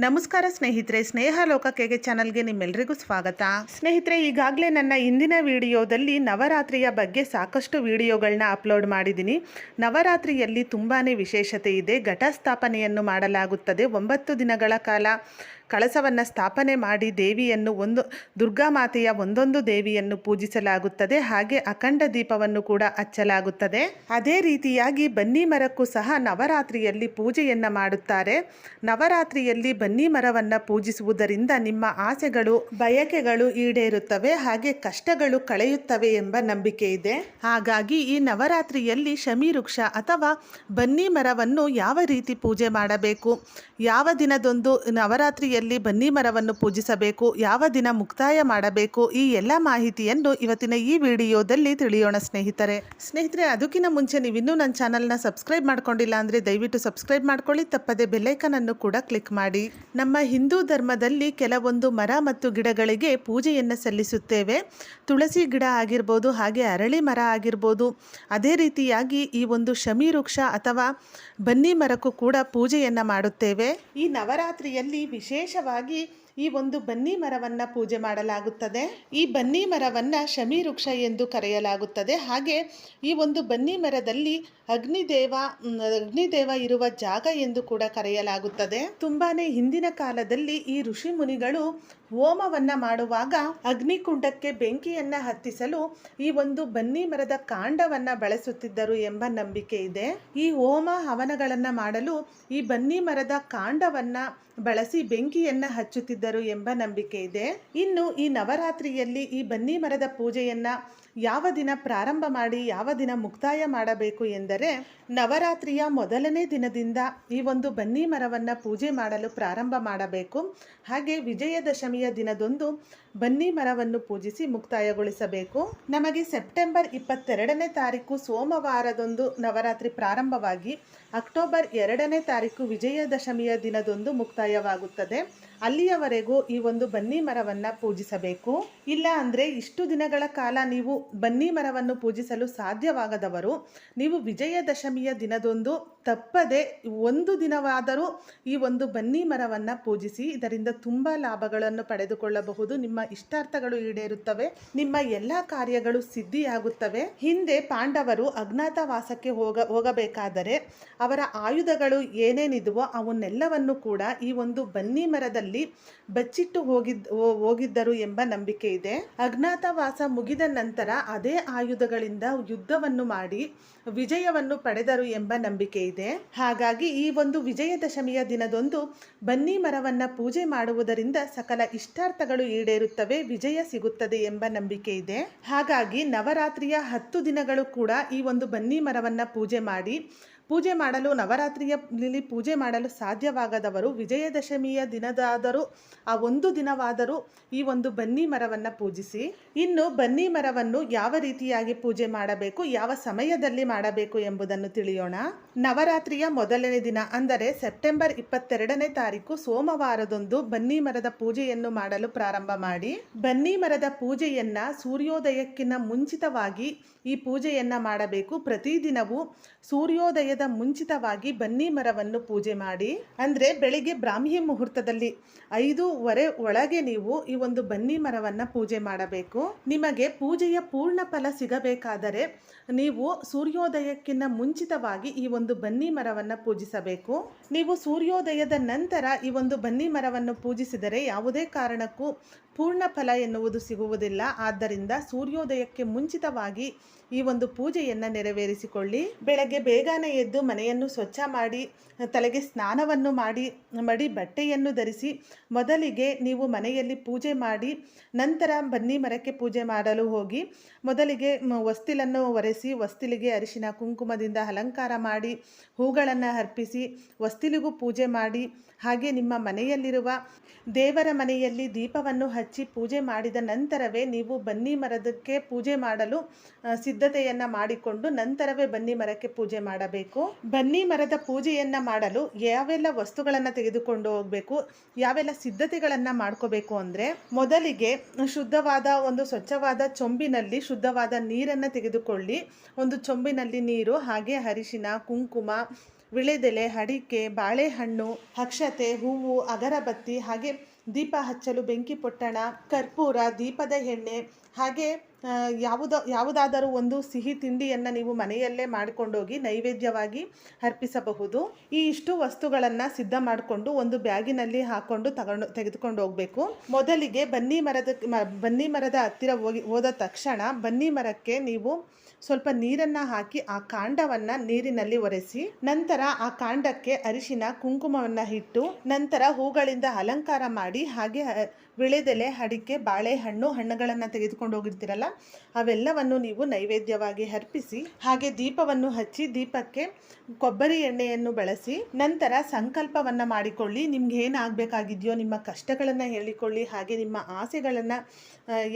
ನಮಸ್ಕಾರ ಸ್ನೇಹಿತರೆ, ಸ್ನೇಹ ಲೋಕಕ್ಕೆ ಚಾನಲ್ಗೆ ನಿಮ್ಮೆಲ್ಲರಿಗೂ ಸ್ವಾಗತ. ಸ್ನೇಹಿತರೆ, ಈಗಾಗಲೇ ನನ್ನ ಇಂದಿನ ವಿಡಿಯೋದಲ್ಲಿ ನವರಾತ್ರಿಯ ಬಗ್ಗೆ ಸಾಕಷ್ಟು ವಿಡಿಯೋಗಳನ್ನ ಅಪ್ಲೋಡ್ ಮಾಡಿದ್ದೀನಿ. ನವರಾತ್ರಿಯಲ್ಲಿ ತುಂಬಾ ವಿಶೇಷತೆ ಇದೆ. ಘಟಸ್ಥಾಪನೆಯನ್ನು ಮಾಡಲಾಗುತ್ತದೆ. ಒಂಬತ್ತು ದಿನಗಳ ಕಾಲ ಕಳಸವನ್ನು ಸ್ಥಾಪನೆ ಮಾಡಿ ದೇವಿಯನ್ನು ಒಂದು, ದುರ್ಗಾ ಮಾತೆಯ ಒಂದೊಂದು ದೇವಿಯನ್ನು ಪೂಜಿಸಲಾಗುತ್ತದೆ, ಹಾಗೆ ಅಖಂಡ ದೀಪವನ್ನು ಕೂಡ ಹಚ್ಚಲಾಗುತ್ತದೆ. ಅದೇ ರೀತಿಯಾಗಿ ಬನ್ನಿ ಮರಕ್ಕೂ ಸಹ ನವರಾತ್ರಿಯಲ್ಲಿ ಪೂಜೆಯನ್ನು ಮಾಡುತ್ತಾರೆ. ನವರಾತ್ರಿಯಲ್ಲಿ ಬನ್ನಿ ಮರವನ್ನು ಪೂಜಿಸುವುದರಿಂದ ನಿಮ್ಮ ಆಸೆಗಳು, ಬಯಕೆಗಳು ಈಡೇರುತ್ತವೆ, ಹಾಗೆ ಕಷ್ಟಗಳು ಕಳೆಯುತ್ತವೆ ಎಂಬ ನಂಬಿಕೆ ಇದೆ. ಹಾಗಾಗಿ ಈ ನವರಾತ್ರಿಯಲ್ಲಿ ಶಮಿ ವೃಕ್ಷ ಅಥವಾ ಬನ್ನಿ ಮರವನ್ನು ಯಾವ ರೀತಿ ಪೂಜೆ ಮಾಡಬೇಕು? ಯಾವ ದಿನದೊಂದು ನವರಾತ್ರಿಯಲ್ಲಿ ಬನ್ನಿ ಮರವನ್ನು ಪೂಜಿಸಬೇಕು, ಯಾವ ದಿನ ಮುಕ್ತಾಯ ಮಾಡಬೇಕು, ಈ ಎಲ್ಲ ಮಾಹಿತಿಯನ್ನು ಇವತ್ತಿನ ಈ ವಿಡಿಯೋದಲ್ಲಿ ತಿಳಿಯೋಣ ಸ್ನೇಹಿತರೆ. ಸ್ನೇಹಿತರೆ, ಅದಕ್ಕಿಂತ ಮುಂಚೆ ನೀವು ಇನ್ನೂ ನನ್ನ ಚಾನಲ್ನ ಸಬ್ಸ್ಕ್ರೈಬ್ ಮಾಡ್ಕೊಂಡಿಲ್ಲ ಅಂದರೆ ದಯವಿಟ್ಟು ಸಬ್ಸ್ಕ್ರೈಬ್ ಮಾಡ್ಕೊಳ್ಳಿ, ತಪ್ಪದೆ ಬೆಲ್ಲೈಕನ್ ಅನ್ನು ಕೂಡ ಕ್ಲಿಕ್ ಮಾಡಿ. ನಮ್ಮ ಹಿಂದೂ ಧರ್ಮದಲ್ಲಿ ಕೆಲವೊಂದು ಮರ ಮತ್ತು ಗಿಡಗಳಿಗೆ ಪೂಜೆಯನ್ನು ಸಲ್ಲಿಸುತ್ತೇವೆ. ತುಳಸಿ ಗಿಡ ಆಗಿರ್ಬೋದು, ಹಾಗೆ ಅರಳಿ ಮರ ಆಗಿರ್ಬೋದು, ಅದೇ ರೀತಿಯಾಗಿ ಈ ಒಂದು ಶಮಿ ವೃಕ್ಷ ಅಥವಾ ಬನ್ನಿ ಮರಕ್ಕೂ ಕೂಡ ಪೂಜೆಯನ್ನು ಮಾಡುತ್ತೇವೆ. ಈ ನವರಾತ್ರಿಯಲ್ಲಿ ವಿಶೇಷವಾಗಿ ಈ ಒಂದು ಬನ್ನಿ ಮರವನ್ನು ಪೂಜೆ ಮಾಡಲಾಗುತ್ತದೆ. ಈ ಬನ್ನಿ ಮರವನ್ನು ಶಮಿ ವೃಕ್ಷ ಎಂದು ಕರೆಯಲಾಗುತ್ತದೆ. ಹಾಗೆ ಈ ಒಂದು ಬನ್ನಿ ಮರದಲ್ಲಿ ಅಗ್ನಿದೇವ ಅಗ್ನಿದೇವ ಇರುವ ಜಾಗ ಎಂದು ಕೂಡ ಕರೆಯಲಾಗುತ್ತದೆ. ತುಂಬಾನೇ ಹಿಂದಿನ ಕಾಲದಲ್ಲಿ ಈ ಋಷಿ ಮುನಿಗಳು ಹೋಮವನ್ನ ಮಾಡುವಾಗ ಅಗ್ನಿಕುಂಡಕ್ಕೆ ಬೆಂಕಿಯನ್ನ ಹತ್ತಿಸಲು ಈ ಒಂದು ಬನ್ನಿ ಮರದ ಕಾಂಡವನ್ನ ಬಳಸುತ್ತಿದ್ದರು ಎಂಬ ನಂಬಿಕೆ ಇದೆ. ಈ ಹೋಮ ಹವನಗಳನ್ನ ಮಾಡಲು ಈ ಬನ್ನಿ ಮರದ ಕಾಂಡವನ್ನ ಬಳಸಿ ಬೆಂಕಿಯನ್ನ ಹಚ್ಚುತ್ತಿದ್ದರು ಎಂಬ ನಂಬಿಕೆ ಇದೆ. ಇನ್ನು ಈ ನವರಾತ್ರಿಯಲ್ಲಿ ಈ ಬನ್ನಿ ಮರದ ಪೂಜೆಯನ್ನ ಯಾವ ದಿನ ಪ್ರಾರಂಭ ಮಾಡಿ, ಯಾವ ದಿನ ಮುಕ್ತಾಯ ಮಾಡಬೇಕು ಎಂದರೆ ನವರಾತ್ರಿಯ ಮೊದಲನೇ ದಿನದಿಂದ ಈ ಒಂದು ಬನ್ನಿ ಮರವನ್ನು ಪೂಜೆ ಮಾಡಲು ಪ್ರಾರಂಭ ಮಾಡಬೇಕು. ಹಾಗೆ ವಿಜಯದಶಮಿಯ ದಿನದೊಂದು ಬನ್ನಿ ಮರವನ್ನು ಪೂಜಿಸಿ ಮುಕ್ತಾಯಗೊಳಿಸಬೇಕು. ನಮಗೆ ಸೆಪ್ಟೆಂಬರ್ ಇಪ್ಪತ್ತೆರಡನೇ ತಾರೀಕು ಸೋಮವಾರದೊಂದು ನವರಾತ್ರಿ ಪ್ರಾರಂಭವಾಗಿ ಅಕ್ಟೋಬರ್ ಎರಡನೇ ತಾರೀಕು ವಿಜಯದಶಮಿಯ ದಿನದಂದು ಮುಕ್ತಾಯವಾಗುತ್ತದೆ. ಅಲ್ಲಿಯವರೆಗೂ ಈ ಒಂದು ಬನ್ನಿ ಮರವನ್ನು ಪೂಜಿಸಬೇಕು. ಇಲ್ಲ ಅಂದರೆ ಇಷ್ಟು ದಿನಗಳ ಕಾಲ ನೀವು ಬನ್ನಿ ಮರವನ್ನು ಪೂಜಿಸಲು ಸಾಧ್ಯವಾಗದವರು, ನೀವು ವಿಜಯದಶಮಿಯ ದಿನದೊಂದು ತಪ್ಪದೆ ಒಂದು ದಿನವಾದರೂ ಈ ಒಂದು ಬನ್ನಿ ಮರವನ್ನು ಪೂಜಿಸಿ, ಇದರಿಂದ ತುಂಬ ಲಾಭಗಳನ್ನು ಪಡೆದುಕೊಳ್ಳಬಹುದು. ನಿಮ್ಮ ಇಷ್ಟಾರ್ಥಗಳು ಈಡೇರುತ್ತವೆ, ನಿಮ್ಮ ಎಲ್ಲ ಕಾರ್ಯಗಳು ಸಿದ್ಧಿಯಾಗುತ್ತವೆ. ಹಿಂದೆ ಪಾಂಡವರು ಅಜ್ಞಾತವಾಸಕ್ಕೆ ಹೋಗ, ಹೋಗಬೇಕಾದರೆ ಅವರ ಆಯುಧಗಳು ಏನೇನಿದವೋ ಅವನ್ನೆಲ್ಲವನ್ನು ಕೂಡ ಈ ಒಂದು ಬನ್ನಿ ಮರದಲ್ಲಿ ಬಚ್ಚಿಟ್ಟು ಹೋಗಿದ್ ಹೋಗಿದ್ದರು ಎಂಬ ನಂಬಿಕೆ ಇದೆ. ಅಜ್ಞಾತವಾಸ ಮುಗಿದ ನಂತರ ಅದೇ ಆಯುಧಗಳಿಂದ ಯುದ್ಧವನ್ನು ಮಾಡಿ ವಿಜಯವನ್ನು ಪಡೆದರು ಎಂಬ ನಂಬಿಕೆ ಇದೆ. ಹಾಗಾಗಿ ಈ ಒಂದು ವಿಜಯದಶಮಿಯ ದಿನದೊಂದು ಬನ್ನಿ ಮರವನ್ನು ಪೂಜೆ ಮಾಡುವುದರಿಂದ ಸಕಲ ಇಷ್ಟಾರ್ಥಗಳು ಈಡೇರುತ್ತವೆ, ವಿಜಯ ಸಿಗುತ್ತದೆ ಎಂಬ ನಂಬಿಕೆ ಇದೆ. ಹಾಗಾಗಿ ನವರಾತ್ರಿಯ ಹತ್ತು ದಿನಗಳು ಕೂಡ ಈ ಒಂದು ಬನ್ನಿ ಮರವನ್ನು ಪೂಜೆ ಮಾಡಿ ಪೂಜೆ ಮಾಡಲು ನವರಾತ್ರಿಯಲ್ಲಿ ಪೂಜೆ ಮಾಡಲು ಸಾಧ್ಯವಾಗದವರು ವಿಜಯದಶಮಿಯ ದಿನದಾದರೂ, ಆ ಒಂದು ದಿನವಾದರೂ ಈ ಒಂದು ಬನ್ನಿ ಮರವನ್ನು ಪೂಜಿಸಿ. ಇನ್ನು ಬನ್ನಿ ಮರವನ್ನು ಯಾವ ರೀತಿಯಾಗಿ ಪೂಜೆ ಮಾಡಬೇಕು, ಯಾವ ಸಮಯದಲ್ಲಿ ಮಾಡಬೇಕು ಎಂಬುದನ್ನು ತಿಳಿಯೋಣ. ನವರಾತ್ರಿಯ ಮೊದಲನೇ ದಿನ ಅಂದರೆ ಸೆಪ್ಟೆಂಬರ್ ಇಪ್ಪತ್ತೆರಡನೇ ತಾರೀಕು ಸೋಮವಾರದಂದು ಬನ್ನಿ ಮರದ ಪೂಜೆಯನ್ನು ಮಾಡಲು ಪ್ರಾರಂಭ ಮಾಡಿ. ಬನ್ನಿ ಮರದ ಪೂಜೆಯನ್ನ ಸೂರ್ಯೋದಯಕ್ಕಿಂತ ಮುಂಚಿತವಾಗಿ ಈ ಪೂಜೆಯನ್ನ ಮಾಡಬೇಕು. ಪ್ರತಿದಿನವೂ ಸೂರ್ಯೋದಯದ ಮುಂಚಿತವಾಗಿ ಬನ್ನಿ ಮರವನ್ನು ಪೂಜೆ ಮಾಡಿ. ಅಂದರೆ ಬೆಳಿಗ್ಗೆ ಬ್ರಾಹ್ಮಿ ಮುಹೂರ್ತದಲ್ಲಿ ಐದೂವರೆ ಒಳಗೆ ನೀವು ಈ ಒಂದು ಬನ್ನಿ ಮರವನ್ನು ಪೂಜೆ ಮಾಡಬೇಕು. ನಿಮಗೆ ಪೂಜೆಯ ಪೂರ್ಣ ಫಲ ಸಿಗಬೇಕಾದರೆ ನೀವು ಸೂರ್ಯೋದಯಕ್ಕಿಂತ ಮುಂಚಿತವಾಗಿ ಈ ಒಂದು ಬನ್ನಿ ಮರವನ್ನು ಪೂಜಿಸಬೇಕು. ನೀವು ಸೂರ್ಯೋದಯದ ನಂತರ ಈ ಒಂದು ಬನ್ನಿ ಮರವನ್ನು ಪೂಜಿಸಿದರೆ ಯಾವುದೇ ಕಾರಣಕ್ಕೂ ಪೂರ್ಣ ಫಲ ಎನ್ನುವುದು ಸಿಗುವುದಿಲ್ಲ. ಆದ್ದರಿಂದ ಸೂರ್ಯೋದಯಕ್ಕೆ ಮುಂಚಿತವಾಗಿ ಈ ಒಂದು ಪೂಜೆಯನ್ನು ನೆರವೇರಿಸಿಕೊಳ್ಳಿ. ಬೆಳಗ್ಗೆ ಬೇಗನೆ ಎದ್ದು ಮನೆಯನ್ನು ಸ್ವಚ್ಛ ಮಾಡಿ, ತಲೆಗೆ ಸ್ನಾನವನ್ನು ಮಾಡಿ, ಮಡಿ ಬಟ್ಟೆಯನ್ನು ಧರಿಸಿ, ಮೊದಲಿಗೆ ನೀವು ಮನೆಯಲ್ಲಿ ಪೂಜೆ ಮಾಡಿ, ನಂತರ ಬನ್ನಿ ಮರಕ್ಕೆ ಪೂಜೆ ಮಾಡಲು ಹೋಗಿ, ಮೊದಲಿಗೆ ಹೊಸ್ತಿಲನ್ನು ಒರೆಸಿ ವಸ್ತಿಲಿಗೆ ಅರಿಶಿನ ಕುಂಕುಮದಿಂದ ಅಲಂಕಾರ ಮಾಡಿ, ಹೂಗಳನ್ನು ಅರ್ಪಿಸಿ ವಸ್ತಿಲಿಗೂ ಪೂಜೆ ಮಾಡಿ, ಹಾಗೆ ನಿಮ್ಮ ಮನೆಯಲ್ಲಿರುವ ದೇವರ ಮನೆಯಲ್ಲಿ ದೀಪವನ್ನು ಹಚ್ಚಿ ಪೂಜೆ ಮಾಡಿದ ನಂತರವೇ ನೀವು ಬನ್ನಿ ಮರದಕ್ಕೆ ಪೂಜೆ ಮಾಡಲು ಸಿದ್ಧತೆಯನ್ನು ಸಿದ್ಧತೆಯನ್ನ ಮಾಡಿಕೊಂಡು ನಂತರವೇ ಬನ್ನಿ ಮರಕ್ಕೆ ಪೂಜೆ ಮಾಡಬೇಕು. ಬನ್ನಿ ಮರದ ಪೂಜೆಯನ್ನು ಮಾಡಲು ಯಾವೆಲ್ಲ ವಸ್ತುಗಳನ್ನು ತೆಗೆದುಕೊಂಡು ಹೋಗಬೇಕು, ಯಾವೆಲ್ಲ ಸಿದ್ಧತೆಗಳನ್ನು ಮಾಡ್ಕೋಬೇಕು ಅಂದರೆ ಮೊದಲಿಗೆ ಶುದ್ಧವಾದ ಒಂದು ಸ್ವಚ್ಛವಾದ ಚೊಂಬಿನಲ್ಲಿ ಶುದ್ಧವಾದ ನೀರನ್ನು ತೆಗೆದುಕೊಳ್ಳಿ. ಒಂದು ಚೊಂಬಿನಲ್ಲಿ ನೀರು, ಹಾಗೆ ಅರಿಶಿನ, ಕುಂಕುಮ, ವಿಳೆದೆಲೆ, ಅಡಿಕೆ, ಬಾಳೆಹಣ್ಣು, ಅಕ್ಷತೆ, ಹೂವು, ಅಗರಬತ್ತಿ, ಹಾಗೆ ದೀಪ ಹಚ್ಚಲು ಬೆಂಕಿ ಪೊಟ್ಟಣ ಕರ್ಪೂರ ದೀಪದ ಎಣ್ಣೆ ಹಾಗೆ ಯಾವುದ, ಯಾವುದಾದರೂ ಒಂದು ಸಿಹಿ ತಿಂಡಿಯನ್ನು ನೀವು ಮನೆಯಲ್ಲೇ ಮಾಡಿಕೊಂಡೋಗಿ ನೈವೇದ್ಯವಾಗಿ ಅರ್ಪಿಸಬಹುದು. ಈ ಇಷ್ಟು ವಸ್ತುಗಳನ್ನು ಸಿದ್ಧ ಮಾಡಿಕೊಂಡು ಒಂದು ಬ್ಯಾಗಿನಲ್ಲಿ ಹಾಕೊಂಡು ತಗೊಂಡು, ತೆಗೆದುಕೊಂಡು ಹೋಗಬೇಕು. ಮೊದಲಿಗೆ ಬನ್ನಿ ಮರದ ಬನ್ನಿ ಮರದ ಹತ್ತಿರ ಹೋಗಿ, ಹೋದ ತಕ್ಷಣ ಬನ್ನಿ ಮರಕ್ಕೆ ನೀವು ಸ್ವಲ್ಪ ನೀರನ್ನು ಹಾಕಿ ಆ ಕಾಂಡವನ್ನು ನೀರಿನಲ್ಲಿ ಒರೆಸಿ, ನಂತರ ಆ ಕಾಂಡಕ್ಕೆ ಅರಿಶಿನ, ಕುಂಕುಮವನ್ನು ಇಟ್ಟು, ನಂತರ ಹೂಗಳಿಂದ ಅಲಂಕಾರ ಮಾಡಿ ಹಾಗೆ ವಿಳೆದೆಲೆ ಅಡಿಕೆ, ಬಾಳೆಹಣ್ಣು, ಹಣ್ಣುಗಳನ್ನು ತೆಗೆದುಕೊಂಡು ಹೋಗಿರ್ತೀರಲ್ಲ? ಅವೆಲ್ಲವನ್ನು ನೀವು ನೈವೇದ್ಯವಾಗಿ ಅರ್ಪಿಸಿ, ಹಾಗೆ ದೀಪವನ್ನು ಹಚ್ಚಿ, ದೀಪಕ್ಕೆ ಕೊಬ್ಬರಿ ಎಣ್ಣೆಯನ್ನು ಬಳಸಿ, ನಂತರ ಸಂಕಲ್ಪವನ್ನು ಮಾಡಿಕೊಳ್ಳಿ. ನಿಮ್ಗೆ ಏನಾಗಬೇಕಾಗಿದೆಯೋ, ನಿಮ್ಮ ಕಷ್ಟಗಳನ್ನು ಹೇಳಿಕೊಳ್ಳಿ, ಹಾಗೆ ನಿಮ್ಮ ಆಸೆಗಳನ್ನು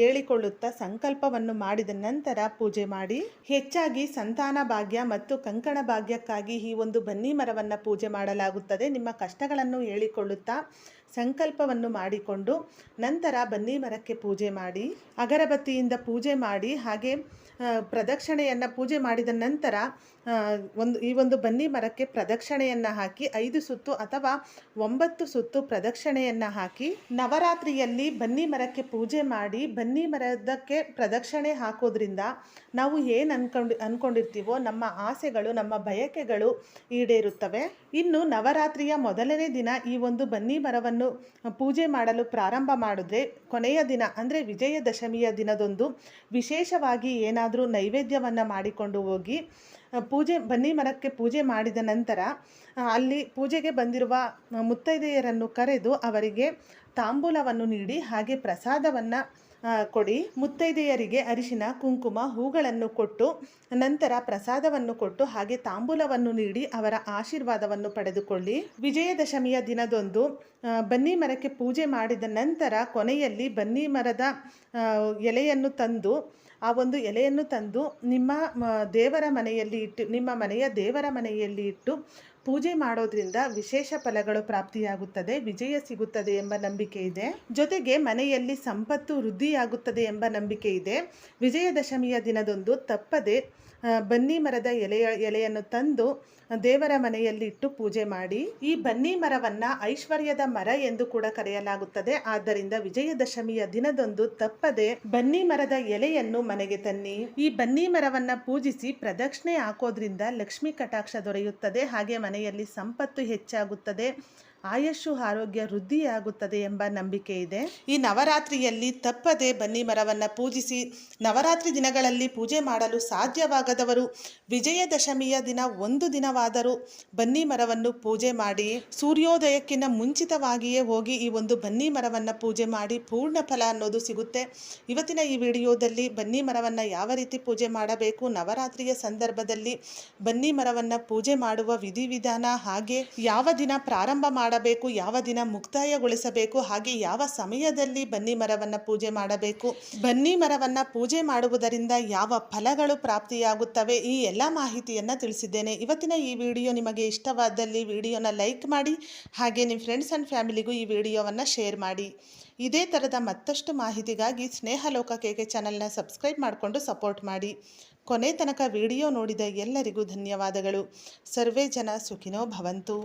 ಹೇಳಿಕೊಳ್ಳುತ್ತಾ ಸಂಕಲ್ಪವನ್ನು ಮಾಡಿದ ನಂತರ ಪೂಜೆ ಮಾಡಿ, ಹೆಚ್ಚಾಗಿ ಸಂತಾನ ಭಾಗ್ಯ ಮತ್ತು ಕಂಕಣ ಭಾಗ್ಯಕ್ಕಾಗಿ ಈ ಒಂದು ಬನ್ನಿ ಮರವನ್ನು ಪೂಜೆ ಮಾಡಲಾಗುತ್ತದೆ. ನಿಮ್ಮ ಕಷ್ಟಗಳನ್ನು ಹೇಳಿಕೊಳ್ಳುತ್ತಾ ಸಂಕಲ್ಪವನ್ನು ಮಾಡಿಕೊಂಡು ನಂತರ ಬನ್ನಿ ಮರಕ್ಕೆ ಪೂಜೆ ಮಾಡಿ, ಅಗರಬತ್ತಿಯಿಂದ ಪೂಜೆ ಮಾಡಿ, ಹಾಗೆ ಪ್ರದಕ್ಷಿಣೆಯನ್ನು ಪೂಜೆ ಮಾಡಿದ ನಂತರ ಒಂದು, ಈ ಒಂದು ಬನ್ನಿ ಮರಕ್ಕೆ ಪ್ರದಕ್ಷಿಣೆಯನ್ನು ಹಾಕಿ ಐದು ಸುತ್ತು ಅಥವಾ ಒಂಬತ್ತು ಸುತ್ತು ಪ್ರದಕ್ಷಿಣೆಯನ್ನು ಹಾಕಿ ನವರಾತ್ರಿಯಲ್ಲಿ ಬನ್ನಿ ಮರಕ್ಕೆ ಪೂಜೆ ಮಾಡಿ ಬನ್ನಿ ಮರದಕ್ಕೆ ಪ್ರದಕ್ಷಿಣೆ ಹಾಕೋದ್ರಿಂದ ನಾವು ಏನು ಅನ್ಕೊಂಡು ಅಂದ್ಕೊಂಡಿರ್ತೀವೋ ನಮ್ಮ ಆಸೆಗಳು, ನಮ್ಮ ಬಯಕೆಗಳು ಈಡೇರುತ್ತವೆ. ಇನ್ನು ನವರಾತ್ರಿಯ ಮೊದಲನೇ ದಿನ ಈ ಒಂದು ಬನ್ನಿ ಮರವನ್ನು ಪೂಜೆ ಮಾಡಲು ಪ್ರಾರಂಭ ಮಾಡಿದ್ರೆ ಕೊನೆಯ ದಿನ, ಅಂದರೆ ವಿಜಯದಶಮಿಯ ದಿನದೊಂದು ವಿಶೇಷವಾಗಿ ಏನಾದರೂ ನೈವೇದ್ಯವನ್ನು ಮಾಡಿಕೊಂಡು ಹೋಗಿ ಪೂಜೆ, ಬನ್ನಿ ಮರಕ್ಕೆ ಪೂಜೆ ಮಾಡಿದ ನಂತರ ಅಲ್ಲಿ ಪೂಜೆಗೆ ಬಂದಿರುವ ಮುತ್ತೈದೆಯರನ್ನು ಕರೆದು ಅವರಿಗೆ ತಾಂಬೂಲವನ್ನು ನೀಡಿ ಹಾಗೆ ಪ್ರಸಾದವನ್ನು ಕೊಡಿ. ಮುತ್ತೈದೆಯರಿಗೆ ಅರಿಶಿನ, ಕುಂಕುಮ, ಹೂಗಳನ್ನು ಕೊಟ್ಟು, ನಂತರ ಪ್ರಸಾದವನ್ನು ಕೊಟ್ಟು, ಹಾಗೆ ತಾಂಬೂಲವನ್ನು ನೀಡಿ ಅವರ ಆಶೀರ್ವಾದವನ್ನು ಪಡೆದುಕೊಳ್ಳಿ. ವಿಜಯದಶಮಿಯ ದಿನದಂದು ಬನ್ನಿ ಮರಕ್ಕೆ ಪೂಜೆ ಮಾಡಿದ ನಂತರ ಕೊನೆಯಲ್ಲಿ ಬನ್ನಿ ಮರದ ಎಲೆಯನ್ನು ತಂದು, ಆ ಒಂದು ಎಲೆಯನ್ನು ತಂದು ನಿಮ್ಮ ದೇವರ ಮನೆಯಲ್ಲಿ ಇಟ್ಟು, ನಿಮ್ಮ ಮನೆಯ ದೇವರ ಮನೆಯಲ್ಲಿ ಇಟ್ಟು ಪೂಜೆ ಮಾಡೋದ್ರಿಂದ ವಿಶೇಷ ಫಲಗಳು ಪ್ರಾಪ್ತಿಯಾಗುತ್ತದೆ, ವಿಜಯ ಸಿಗುತ್ತದೆ ಎಂಬ ನಂಬಿಕೆ ಇದೆ. ಜೊತೆಗೆ ಮನೆಯಲ್ಲಿ ಸಂಪತ್ತು ವೃದ್ಧಿಯಾಗುತ್ತದೆ ಎಂಬ ನಂಬಿಕೆ ಇದೆ. ವಿಜಯದಶಮಿಯ ದಿನದೊಂದು ತಪ್ಪದೆ ಬನ್ನಿ ಮರದ ಎಲೆಯ, ಎಲೆಯನ್ನು ತಂದು ದೇವರ ಮನೆಯಲ್ಲಿ ಇಟ್ಟು ಪೂಜೆ ಮಾಡಿ. ಈ ಬನ್ನಿ ಮರವನ್ನು ಐಶ್ವರ್ಯದ ಮರ ಎಂದು ಕೂಡ ಕರೆಯಲಾಗುತ್ತದೆ. ಆದ್ದರಿಂದ ವಿಜಯದಶಮಿಯ ದಿನದೊಂದು ತಪ್ಪದೆ ಬನ್ನಿ ಮರದ ಎಲೆಯನ್ನು ಮನೆಗೆ ತನ್ನಿ. ಈ ಬನ್ನಿ ಮರವನ್ನು ಪೂಜಿಸಿ ಪ್ರದಕ್ಷಿಣೆ ಹಾಕೋದ್ರಿಂದ ಲಕ್ಷ್ಮೀ ಕಟಾಕ್ಷ ದೊರೆಯುತ್ತದೆ. ಹಾಗೆ ಮನೆಯಲ್ಲಿ ಸಂಪತ್ತು ಹೆಚ್ಚಾಗುತ್ತದೆ. ಆಯಸ್ಸು ಆರೋಗ್ಯ ವೃದ್ಧಿಯಾಗುತ್ತದೆ ಎಂಬ ನಂಬಿಕೆ ಇದೆ. ಈ ನವರಾತ್ರಿಯಲ್ಲಿ ತಪ್ಪದೆ ಬನ್ನಿ ಮರವನ್ನು ಪೂಜಿಸಿ, ನವರಾತ್ರಿ ದಿನಗಳಲ್ಲಿ ಪೂಜೆ ಮಾಡಲು ಸಾಧ್ಯವಾಗದವರು ವಿಜಯದಶಮಿಯ ದಿನ ಒಂದು ದಿನವಾದರೂ ಬನ್ನಿ ಮರವನ್ನು ಪೂಜೆ ಮಾಡಿ, ಸೂರ್ಯೋದಯಕ್ಕಿಂತ ಮುಂಚಿತವಾಗಿಯೇ ಹೋಗಿ ಈ ಒಂದು ಬನ್ನಿ ಮರವನ್ನು ಪೂಜೆ ಮಾಡಿ ಪೂರ್ಣ ಫಲ ಅನ್ನೋದು ಸಿಗುತ್ತೆ. ಇವತ್ತಿನ ಈ ವಿಡಿಯೋದಲ್ಲಿ ಬನ್ನಿ ಮರವನ್ನು ಯಾವ ರೀತಿ ಪೂಜೆ ಮಾಡಬೇಕು, ನವರಾತ್ರಿಯ ಸಂದರ್ಭದಲ್ಲಿ ಬನ್ನಿ ಮರವನ್ನು ಪೂಜೆ ಮಾಡುವ ವಿಧಿವಿಧಾನ ಹಾಗೆ ಯಾವ ದಿನ ಪ್ರಾರಂಭ ಮಾಡಬೇಕು, ಯಾವ ದಿನ ಮುಕ್ತಾಯಗೊಳಿಸಬೇಕು, ಹಾಗೆ ಯಾವ ಸಮಯದಲ್ಲಿ ಬನ್ನಿ ಮರವನ್ನು ಪೂಜೆ ಮಾಡಬೇಕು. ಬನ್ನಿ ಮರವನ್ನು ಪೂಜೆ ಮಾಡುವುದರಿಂದ ಯಾವ ಫಲಗಳು ಪ್ರಾಪ್ತಿಯಾಗುತ್ತವೆ, ಈ ಎಲ್ಲ ಮಾಹಿತಿಯನ್ನು ತಿಳಿಸಿದ್ದೇನೆ. ಇವತ್ತಿನ ಈ ವಿಡಿಯೋ ನಿಮಗೆ ಇಷ್ಟವಾದಲ್ಲಿ ವಿಡಿಯೋನ ಲೈಕ್ ಮಾಡಿ, ಹಾಗೆ ನಿಮ್ಮ ಫ್ರೆಂಡ್ಸ್ ಆ್ಯಂಡ್ ಫ್ಯಾಮಿಲಿಗೂ ಈ ವಿಡಿಯೋವನ್ನು ಶೇರ್ ಮಾಡಿ. ಇದೇ ಥರದ ಮತ್ತಷ್ಟು ಮಾಹಿತಿಗಾಗಿ ಸ್ನೇಹಲೋಕ ಕೇಕೆ ಚಾನಲ್ನ ಸಬ್ಸ್ಕ್ರೈಬ್ ಮಾಡಿಕೊಂಡು ಸಪೋರ್ಟ್ ಮಾಡಿ. ಕೊನೆ ತನಕ ವಿಡಿಯೋ ನೋಡಿದ ಎಲ್ಲರಿಗೂ ಧನ್ಯವಾದಗಳು. ಸರ್ವೇ ಜನ ಸುಖಿನೋ ಭವಂತು.